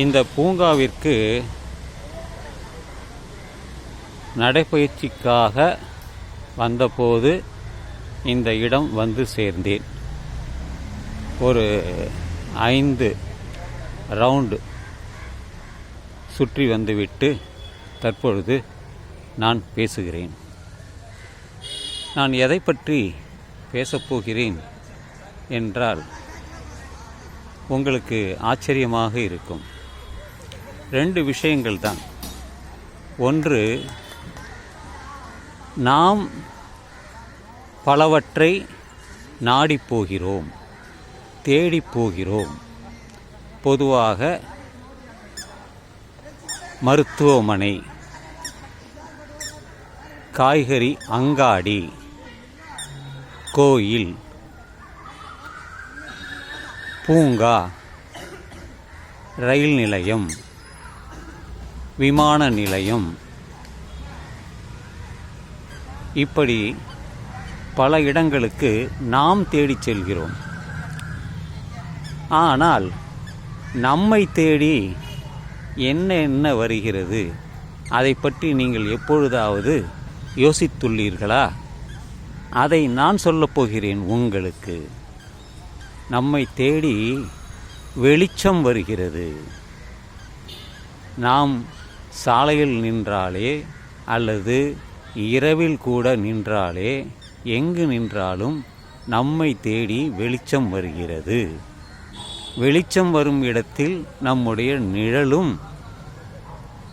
இந்த பூங்காவிற்கு நடைப்பயிற்சிக்காக வந்தபோது இந்த இடம் வந்து சேர்ந்தேன். ஒரு ஐந்து ரவுண்டு சுற்றி வந்துவிட்டு தற்பொழுது நான் பேசுகிறேன். நான் எதை பற்றி பேசப்போகிறேன் என்றால் உங்களுக்கு ஆச்சரியமாக இருக்கும். ரெண்டு விஷயங்கள் தான். ஒன்று நாம் பலவற்றை நாடிப்போகிறோம் தேடிப்போகிறோம் தேடிப் போகிறோம். பொதுவாக மருத்துவமனை காய்கறி அங்காடி கோயில் பூங்கா ரயில் நிலையம் விமான நிலையம். இப்படி பல இடங்களுக்கு நாம் தேடிச் செல்கிறோம். ஆனால் நம்மை தேடி என்ன என்ன வருகிறது அதை பற்றி நீங்கள் எப்பொழுதாவது யோசித்துள்ளீர்களா? அதை நான் சொல்லப் போகிறேன் உங்களுக்கு. நம்மை தேடி வெளிச்சம் வருகிறது. நாம் சாலையில் நின்றாலே அல்லது இரவில் கூட நின்றாலே எங்கு நின்றாலும் நம்மை தேடி வெளிச்சம் வருகிறது. வெளிச்சம் வரும் இடத்தில் நம்முடைய நிழலும்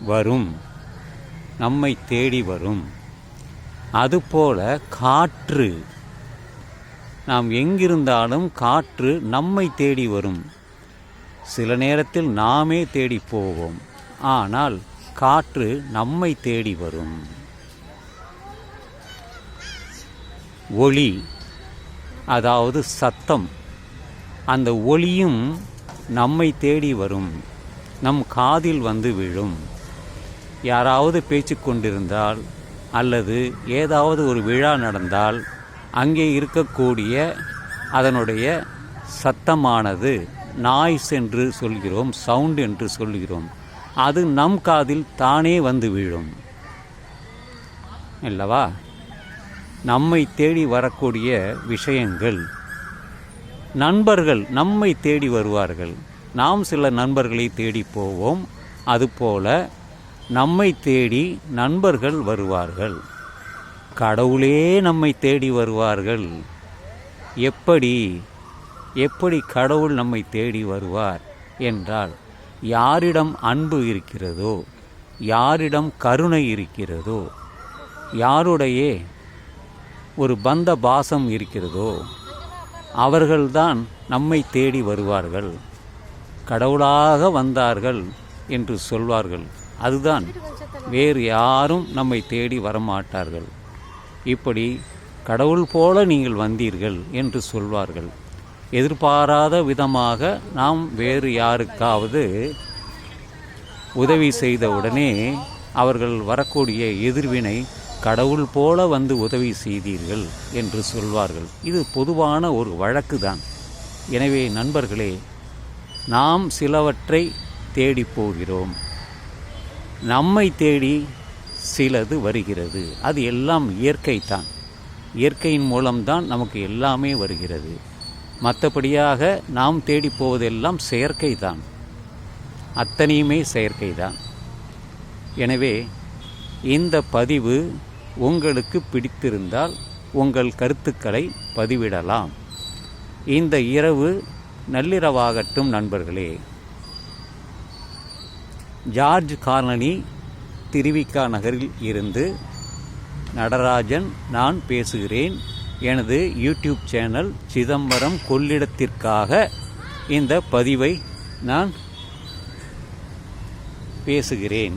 வரும். நம்மை தேடி வரும். அதுபோல காற்று. நாம் எங்கிருந்தாலும் காற்று நம்மை தேடி வரும். சில நேரத்தில் நாமே தேடி போவோம். ஆனால் காற்று நம்மை தேடி வரும். ஒளி அதாவது சத்தம் அந்த ஒளியும் நம்மை தேடி வரும். நம் காதில் வந்து விழும். யாராவது பேச்சு கொண்டிருந்தால் அல்லது ஏதாவது ஒரு விழா நடந்தால் அங்கே இருக்கக்கூடிய அதனுடைய சத்தமானது நாய்ஸ் என்று சொல்கிறோம் சவுண்ட் என்று சொல்கிறோம். அது நம் காதில் தானே வந்து விழும். அல்லவா நம்மை தேடி வரக்கூடிய விஷயங்கள். நண்பர்கள் நம்மை தேடி வருவார்கள். நாம் சில நண்பர்களை தேடி போவோம். அதுபோல நம்மை தேடி நண்பர்கள் வருவார்கள். கடவுளே நம்மை தேடி வருவார்கள். எப்படி? எப்படி கடவுள் நம்மை தேடி வருவார்? என்றால் யாரிடம் அன்பு இருக்கிறதோ யாரிடம் கருணை இருக்கிறதோ யாருடைய ஒரு பந்த பாசம் இருக்கிறதோ அவர்கள்தான் நம்மை தேடி வருவார்கள். கடவுளாக வந்தார்கள் என்று சொல்வார்கள். அதுதான் வேறு யாரும் நம்மை தேடி வரமாட்டார்கள். இப்படி கடவுள் போல நீங்கள் வந்தீர்கள் என்று சொல்வார்கள். எதிர்பாராத விதமாக நாம் வேறு யாருக்காவது உதவி செய்தவுடனே அவர்கள் வரக்கூடிய எதிர்வினை கடவுள் போல வந்து உதவி செய்தீர்கள் என்று சொல்வார்கள். இது பொதுவான ஒரு வழக்கு தான் எனவே நண்பர்களே நாம் சிலவற்றை தேடி போகிறோம். நம்மை தேடி சிலது வருகிறது. அது எல்லாம் இயற்கை தான் இயற்கையின் மூலம்தான் நமக்கு எல்லாமே வருகிறது. மற்றபடியாக நாம் தேடி போவதெல்லாம் செயற்கை தான் அத்தனையுமே செயற்கை தான் எனவே இந்த பதிவு உங்களுக்கு பிடித்திருந்தால் உங்கள் கருத்துக்களை பதிவிடலாம். இந்த இரவு நள்ளிரவாகட்டும் நண்பர்களே. ஜார்ஜ் காலனி திருவிக்கா நகரில் இருந்து நடராஜன் நான் பேசுகிறேன். எனது யூடியூப் சேனல் சிதம்பரம் கொள்ளிடத்திற்காக இந்த பதிவை நான் பேசுகிறேன்.